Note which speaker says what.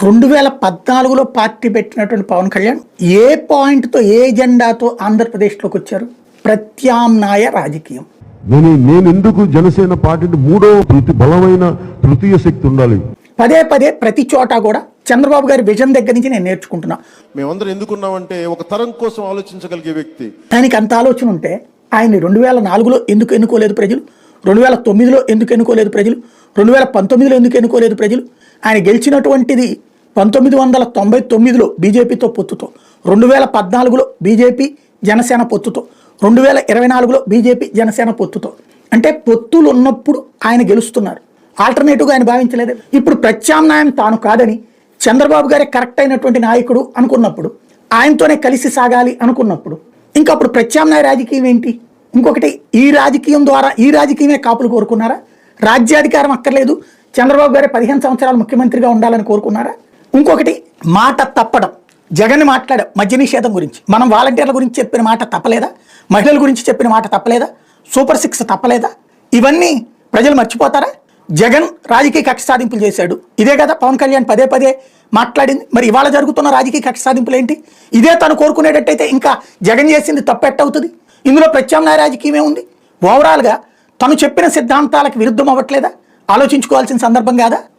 Speaker 1: రెండు వేల పద్నాలుగులో పార్టీ పెట్టినటువంటి పవన్ కళ్యాణ్ ఏ పాయింట్తో ఏ ఎజెండాతో ఆంధ్రప్రదేశ్లోకి వచ్చారు? ప్రత్యామ్నాయ రాజకీయం.
Speaker 2: నేను నేను ఎందుకు జనసేన పార్టీ మూడో తృతి బలమైన తృతీయ శక్తి ఉండాలి?
Speaker 1: పదే పదే ప్రతి చోట కూడా చంద్రబాబు గారి విజన్ దగ్గర నుంచి నేను నేర్చుకుంటున్నా.
Speaker 3: మేమందరం ఎందుకున్నామంటే ఒక తరం కోసం ఆలోచించగలిగే వ్యక్తి.
Speaker 1: ఆయనకి అంత ఆలోచన ఉంటే ఆయన రెండు వేల నాలుగులో ఎందుకు ఎన్నుకోలేదు ప్రజలు? రెండు వేల తొమ్మిదిలో ఎందుకు ఎన్నుకోలేదు ప్రజలు? రెండు వేల పంతొమ్మిదిలో ఎందుకు ఎన్నుకోలేదు ప్రజలు? ఆయన గెలిచినటువంటిది పంతొమ్మిది వందల తొంభై తొమ్మిదిలో బీజేపీతో పొత్తుతో రెండు వేల పద్నాలుగులో బీజేపీ జనసేన పొత్తుతో రెండు వేల ఇరవై నాలుగులో బీజేపీ జనసేన పొత్తుతో. అంటే పొత్తులు ఉన్నప్పుడు ఆయన గెలుస్తున్నారు. ఆల్టర్నేటివ్గా ఆయన భావించలేదు. ఇప్పుడు ప్రత్యామ్నాయం తాను కాదని చంద్రబాబు గారే కరెక్ట్ అయినటువంటి నాయకుడు అనుకున్నప్పుడు ఆయనతోనే కలిసి సాగాలి అనుకున్నప్పుడు ఇంకా అప్పుడు ప్రత్యామ్నాయ రాజకీయం ఏంటి? ఇంకొకటి ఈ రాజకీయం ద్వారా ఈ రాజకీయమే కాపులు కోరుకున్నారా? రాజ్యాధికారం అక్కర్లేదు. చంద్రబాబు గారే పదిహేను సంవత్సరాలు ముఖ్యమంత్రిగా ఉండాలని కోరుకున్నారా? ఇంకొకటి మాట తప్పడం. జగన్ మాట్లాడాం మద్య నిషేధం గురించి. మనం వాలంటీర్ల గురించి చెప్పిన మాట తప్పలేదా? మహిళల గురించి చెప్పిన మాట తప్పలేదా? Super six తప్పలేదా? ఇవన్నీ ప్రజలు మర్చిపోతారా? జగన్ రాజకీయ కక్ష సాధింపులు చేశాడు. ఇదే కదా పవన్ కళ్యాణ్ పదే పదే మాట్లాడింది. మరి ఇవాళ జరుగుతున్న రాజకీయ కక్ష సాధింపులు ఏంటి? ఇదే తను కోరుకునేటట్టయితే ఇంకా జగన్ చేసింది తప్పెట్టవుతుంది ఇందులో ప్రత్యామ్నాయ రాజకీయమే ఉంది. ఓవరాల్గా తను చెప్పిన సిద్ధాంతాలకు విరుద్ధం అవ్వట్లేదా ఆలోచించుకోవాల్సిన సందర్భం కాదా?